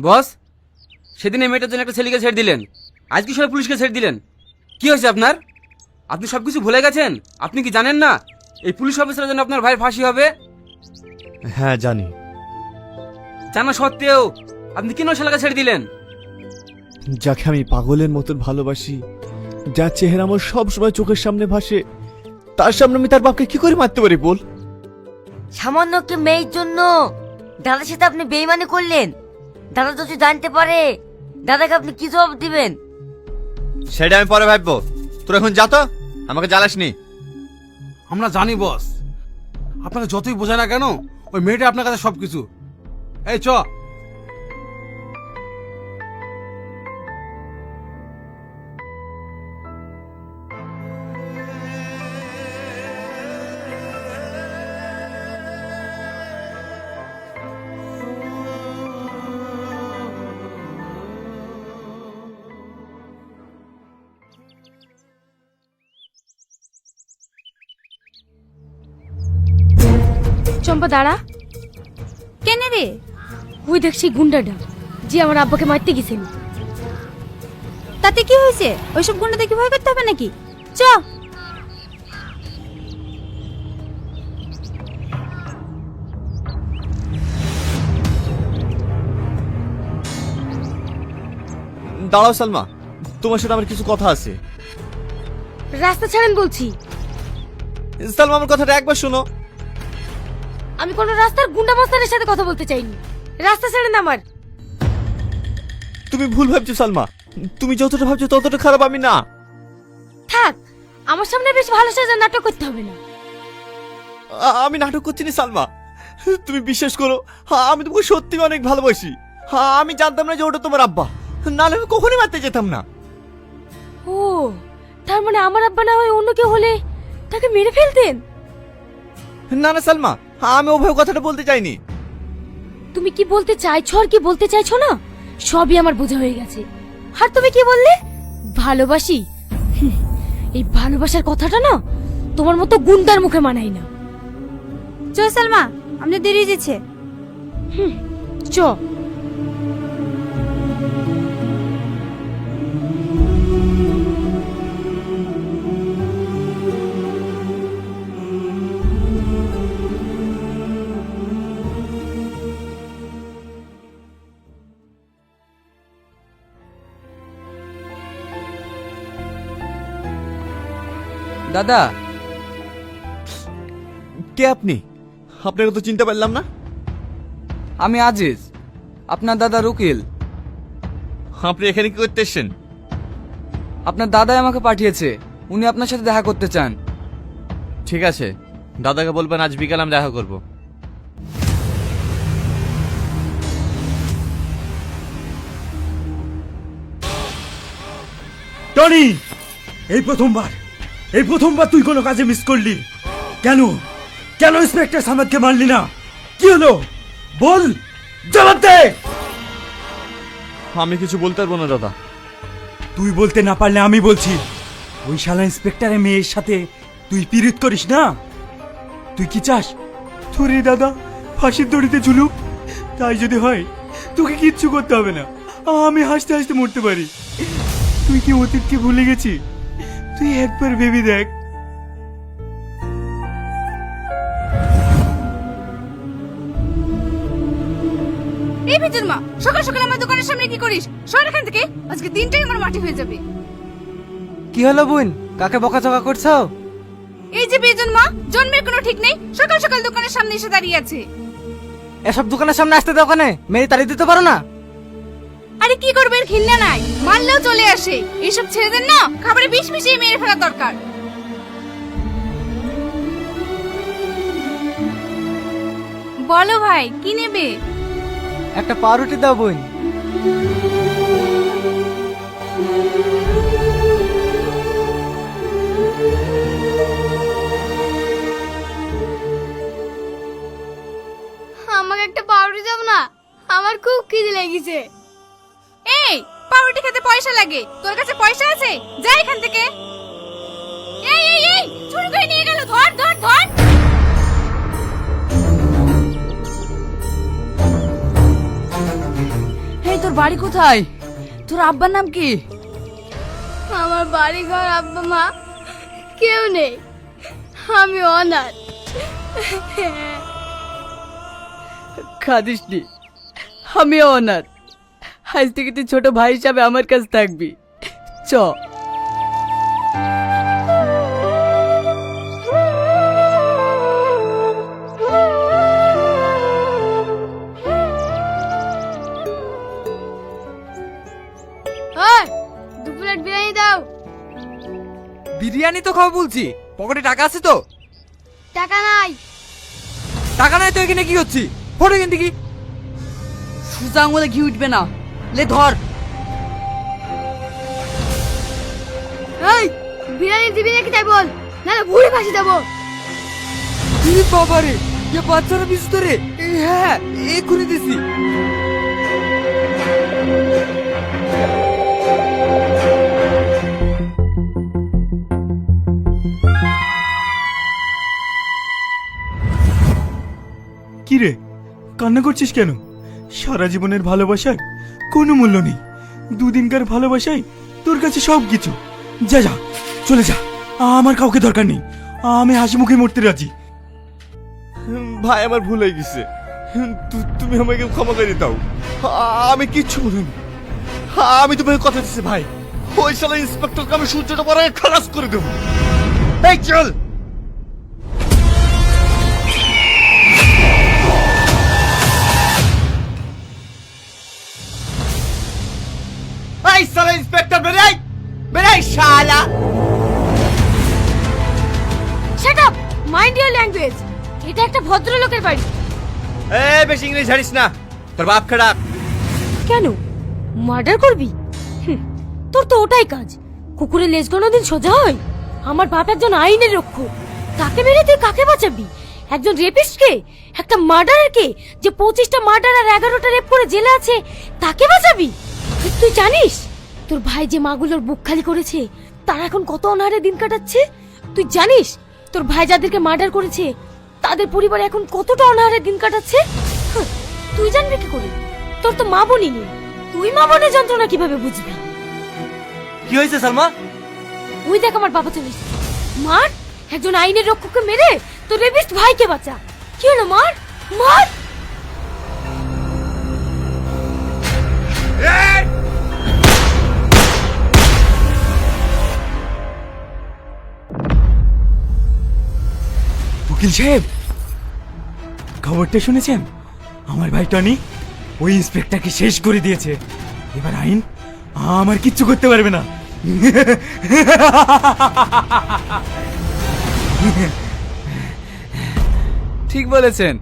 বস সেদিন এই মেয়েটার জন্য একটা ছেলেকে ছেড়ে দিলেন। আজকে সবাই পুলিশকে ছেড়ে দিলেন। কি হয়েছে আপনার? আপনি সব কিছু ভুলে গেছেন? আপনি কি জানেন না? এই পুলিশ অফিসারের জন্য আপনার ভাইয়ের ফাঁসি হবে? হ্যাঁ জানি। জানা সত্ত্বেও আপনি কেন ছেলেকে ছেড়ে দিলেন? যাকে আমি পাগলের মতন ভালোবাসি যার চেহারা আমার সব সময় চোখের সামনে ভাসে তার সামনে আমি তার বাপকে কি করে মারতে পারি বল? সামান্য একটা মেয়ের জন্য দাদার সাথে আপনি বেইমানি করলেন। দাদা যদি জানতে পারে। দাদাকে আপনি কি জবাব দিবেন? সেটা আমি পরে ভাববো। তোর এখন যা তো আমাকে জ্বালাসনি। আমরা জানি বস। আপনাকে যতই বোঝায় না কেন ওই মেয়েটা আপনার কাছে সব কিছু এই চ। চম্পা দাঁড়া। কেন রে? ওই দেখ সেই গুন্ডাটা যে আমার আব্বাকে মারতে গেছেন তাতে কি হয়েছে? ওইসব গুন্ডা দেখে ভয় করতে হবে নাকি? চ। দাঁড়াও সালমা। তোমার সাথে আমার কিছু কথা আছে। রাস্তা ছাড়েন বলছি। সালমা আমার কথাটা একবার শোনো। আমি কোনো রাস্তার গুন্ডা মাস্তারের সাথে কথা বলতে চাইনি। রাস্তা ছেড়ে না আমার। তুমি ভুল ভাবছ সালমা। তুমি যতটা ভাবছ ততটা খারাপ আমি না। থাক আমার সামনে বেশ ভালো সাজা নাটক করতে হবে না। আ- আমি নাটক করছি না সালমা। তুমি বিশ্বাস করো হ্যাঁ, আমি তোমাকে সত্যি অনেক ভালোবাসি। হ্যাঁ, আমি জানতাম না যে ওটা তোমার আব্বা। নাহলে আমি কখনই মারতে যেতাম না। ও তার মানে আমার আব্বা না হয় অন্য কেউ হলে তাকে মেরে ফেলতেন? না না সালমা। আমি ওভাবে কথাটা বলতে চাইনি। তুমি কি বলতে চাইছো আর কি বলতে চাইছো না? সবই আমার বোঝা হয়ে গেছে। আর তুমি কি বললে? ভালোবাসি? হুঁ, এই ভালোবাসার কথাটা না তোমার মতো গুন্ডার মুখে মানাই না। চ সালমা আমাদের দেরি যেছে চ দাদা। কে আপনি? আপনাকে তো চিনতে পারলাম না। আমি আজিজ আপনার দাদা রুকিল। আপনি এখানে কি করতে এসছেন? আপনার দাদাই আমাকে পাঠিয়েছে উনি আপনার সাথে দেখা করতে চান। ঠিক আছে দাদাকে বলবেন আজ বিকাল আমি দেখা করব। টনি এই প্রথমবার। এই প্রথমবার তুই কোনো কাজে মিস করলি। কেন? কেন ইন্সপেক্টর সামাদকে মারলি না? কি হলো? বল জবাব দে! আমি কিছু বলতে পারব না দাদা। তুই বলতে না পারলে আমি বলছি ওই শালা ইন্সপেক্টরের মেয়ের সাথে তুই পিরিত করিস না? তুই কি চাস? তোর দাদা ফাঁসির দড়িতে ঝুলুক। তাই যদি হয় তোকে কিচ্ছু করতে হবে না। আমি হাসতে হাসতে মরতে পারি। তুই কি অতীতকে ভুলে গেছি তুই একবার ভেবে দেখ। এই ভেতর মা সকাল সকাল আমার দোকানের সামনে কি করিস? সর এখান থেকে আজকে দিনটাই আমার মাটি হয়ে যাবে। কি হলো বোন? কাকে বকাচকা করছ? এই যে বেজন মা জন্মের কোনো ঠিক নেই সকাল সকাল দোকানের সামনে এসে দাঁড়িয়ে আছে। এসব দোকানের সামনে আসতে দাও ওখানে মেরে তাড়িয়ে দিতে পারো না? আরে কি করবে এর ঘৃণা নাই? মারলেও চলে আসে। এইসব ছেড়ে দেন না খাবারে বিষ মিশিয়ে মেরে ফেলা দরকার। বলো ভাই কি নেবে? একটা পাউরুটি দাও বোন। আমাকে একটা পাউরুটি দাও না। আমার খুব খিদে লেগেছে। পাউরুটি খেতে পয়সা লাগে। তোর কাছে পয়সা আছে? যা এখান থেকে। এই এই এই চুরি করে নিয়ে গেল। ধর ধর ধর। এই বাড়ি কোথায়? তোর আব্বার নাম কি? আমার বাড়ি ঘর আব্বা মা। কেউ নেই। আমি অনাথ। খাদিস নি। আমি অনাথ। আজ থেকে তুই ছোট ভাই হিসাবে আমার কাছে থাকবি। চ। দু প্লেট বিরিয়ানি দাও। বিরিয়ানি তো খাব বলছি। পকেটে টাকা আছে তো? টাকা নাই। টাকা নাই তো এখানে কি হচ্ছে? ফটো এখান থেকে। সুজা আঙুলে ঘি উঠবে না। লে ধর। এই বিরিয়ানি দিবি নাকি তাই বল? নাহলে ভুড়ি ফাঁসি দেবো। এ বাচ্চারা বিশুদ্ধ রে। হ্যাঁ এক্ষুনি দিছি। কি রে কান্না করছিস কেন? সারা জীবনের ভালোবাসার কোনো মূল্য নেই। দুদিনকার ভালোবাসাই তোর কাছে সব কিছু যা যা, চলে যা। আমার কাউকে দরকার নেই। আমি হাসি মুখে মরতে রাজি। ভাই, আমার ভুল হয়ে গেছে। তুমি আমাকে ক্ষমা করে দাও। আ- আমি কিচ্ছু বলিনি। আমি তোমাকে কথা দিচ্ছি ভাই। ওই শালা ইন্সপেক্টরকে আমি সূর্যটা পরে খালাস করে দেবো। এই চল! এই শালা ইন্সপেক্টর বেরাই বেরাই শালা। Shut up mind your language এটা একটা ভদ্রলোকের বাড়ি। এই বেশি ইংলিশ জানিস না। তোর বাপ খারাপ কেন? মার্ডার করবি? তোর তো ওটাই কাজ। কুকুরের লেজ কোনোদিন সোজা হয়। আমার বাপ একজন আইনের রক্ষক। তাকে মেরে তুই কাকে বাঁচাবি? একজন রেপিস্টকে একটা মার্ডারারকে যে পঁচিশটা মার্ডার আর এগারোটা রেপ করে জেলে আছে তাকে বাঁচাবি? তুই জানিস? তোর ভাই যে মাগুলোর বুক খালি করেছে তারা এখন কত অনাহারে দিন কাটাচ্ছে? তুই জানিস তোর ভাই যাদেরকে মার্ডার করেছে তাদের পরিবার এখন কতটা অনাহারে দিন কাটাচ্ছে? তুই জানবি কি করে? তোর তো মা বোনই নেই। তুই মা বোনের যন্ত্রণা কীভাবে বুঝবি? কি হয়েছে সালমা? ওই দেখ আমার বাবা চলে মার একজন আইনের রক্ষককে মেরে তোর রেপিস্ট ভাইকে বাঁচা। কি হলো মার? মার! উকিল সাহেব, খবরটা শুনেছেন? আমার ভাই টনি ওই ইন্সপেক্টরকে শেষ করে দিয়েছে। এবার আইন আমার কিচ্ছু করতে পারবে না। ঠিক বলেছেন।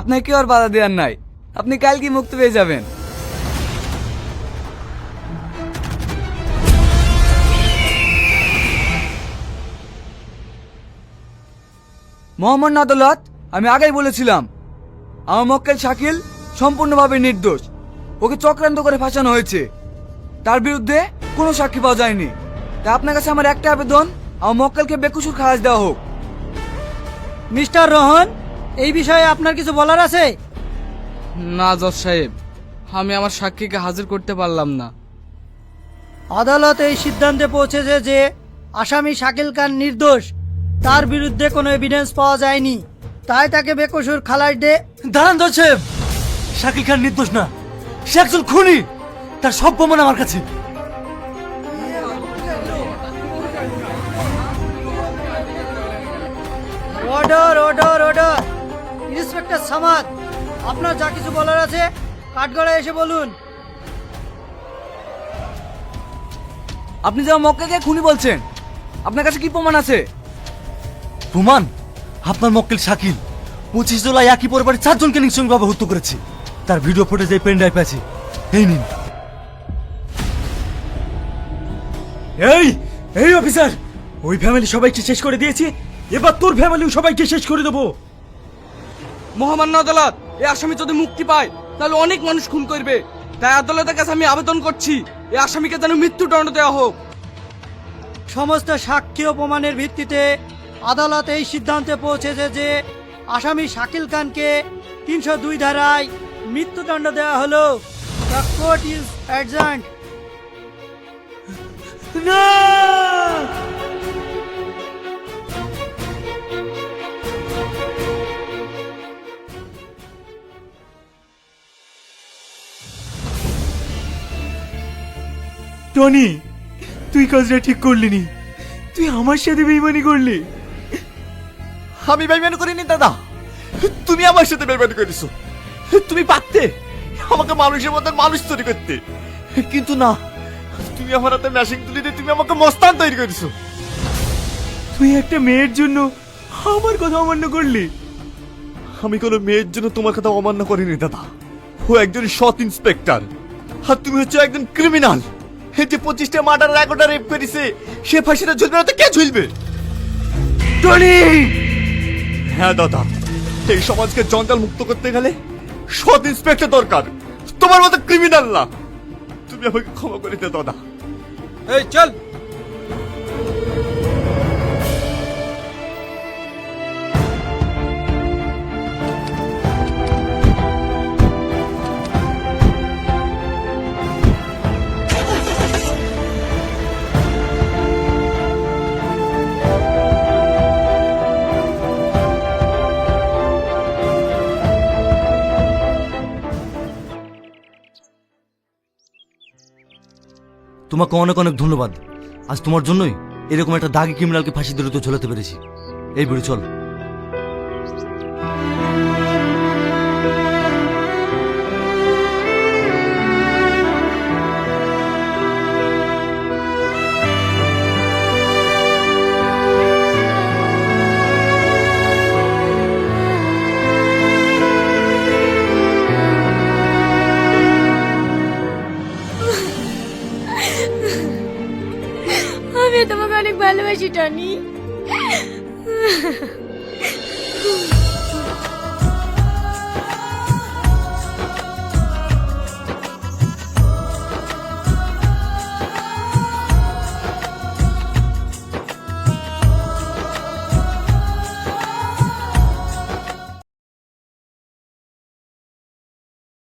আপনাকে আর বাধা দেওয়ার নাই। আপনি কালকে মুক্ত পেয়ে যাবেন। মোহাম্মদ আদালত আমি আগেই বলেছিলাম আমার মক্কেল শাকিল সম্পূর্ণভাবে নির্দোষ। ওকে চক্রান্ত করে ফাঁসানো হয়েছে। তার বিরুদ্ধে কোনো সাক্ষী পাওয়া যায়নি। তা আপনার কাছে আমার একটা আবেদন আমার মক্কেলকে বেকুসুর খালাস দেওয়া হোক। মিস্টার রোহন এই বিষয়ে আপনার কিছু বলার আছে? না জজ সাহেব আমি আমার সাক্ষীকে হাজির করতে পারলাম না। আদালত এই সিদ্ধান্তে পৌঁছেছে যে আসামি শাকিল খান নির্দোষ। তার বিরুদ্ধে কোনো এভিডেন্স পাওয়া যায়নি। তাই তাকে বেকসুর খালাস দে। দাঁড়ান দল সাহেব শাকিল খান নির্দোষ না। সে একজন খুনি। তার সব প্রমাণ আমার কাছে। Order order order inspector Samad আপনার যা কিছু বলার আছে কাঠগড়ায় এসে বলুন। আপনি যে মক্কাকে খুনি বলছেন? আপনার কাছে কি প্রমাণ আছে? প্রমাণ? আপনার মক্কেল শাকিল পঁচিশ জুলাই একই পরিবারের চারজনকে নৃশংসভাবে হত্যা করেছে। তার ভিডিও ফুটেজ এই পেন ড্রাইভ আছে। এই নিন। এই এই অফিসার! ওই ফ্যামিলি সবাইকে শেষ করে দিয়েছি। এবার তোর ফ্যামিলিও সবাইকে শেষ করে দেবো। মহামান্য আদালত এই আসামি যদি মুক্তি পায় তাহলে অনেক মানুষ খুন করবে। তাই আদালতের কাছে আমি আবেদন করছি এই আসামিকে যেন মৃত্যুদণ্ড দেওয়া হোক। সমস্ত সাক্ষী ও প্রমাণের ভিত্তিতে আদালত এই সিদ্ধান্তে পৌঁছেছে যে আসামি শাকিল খানকে তিনশো দুই ধারায় মৃত্যুদণ্ড দেওয়া হলো। কোর্ট ইজ অ্যাডজান্ট টনি, তুই কাজটা ঠিক করলি নি। তুই আমার সাথে বেইমানি করলি। আমি বেইমানি করিনি, দাদা। তুমি আমার সাথে বেইমানি করেছ। তুমি পারতে আমাকে মানুষের মতন মানুষ তৈরি করতে। কিন্তু না, তুমি আমার হাতে ম্যাশিং তুলি দিয়ে তুমি আমাকে মস্তান তৈরি করেছ। তুই একটা মেয়ের জন্য আমার কথা অমান্য করলি। আমি কোনো মেয়ের জন্য তোমার কথা অমান্য করিনি, দাদা। ও একজন সৎ ইন্সপেক্টর আর তুমি হচ্ছে একজন ক্রিমিনাল যে পঁচিশটা মার্ডার এগারোটা রেপ করেছে, সে ফাঁসিটা ঝুলবে না তো কে ঝুলবে? টনি! হ্যাঁ দাদা। এই সমাজকে জঞ্জাল মুক্ত করতে গেলে সৎ ইন্সপেক্টর দরকার। তোমার মতো ক্রিমিনাল না। তুমি আমাকে ক্ষমা করে দাদা। এই, চল! তোমাকে অনেক অনেক ধন্যবাদ। আজ তোমার জন্যই এরকম একটা দাগি ক্রিমিনালকে ফাঁসি দড়িতে ঝোলাতে পেরেছি। এই বুড়ি, চল। অনেক ভালোবাসি টনি।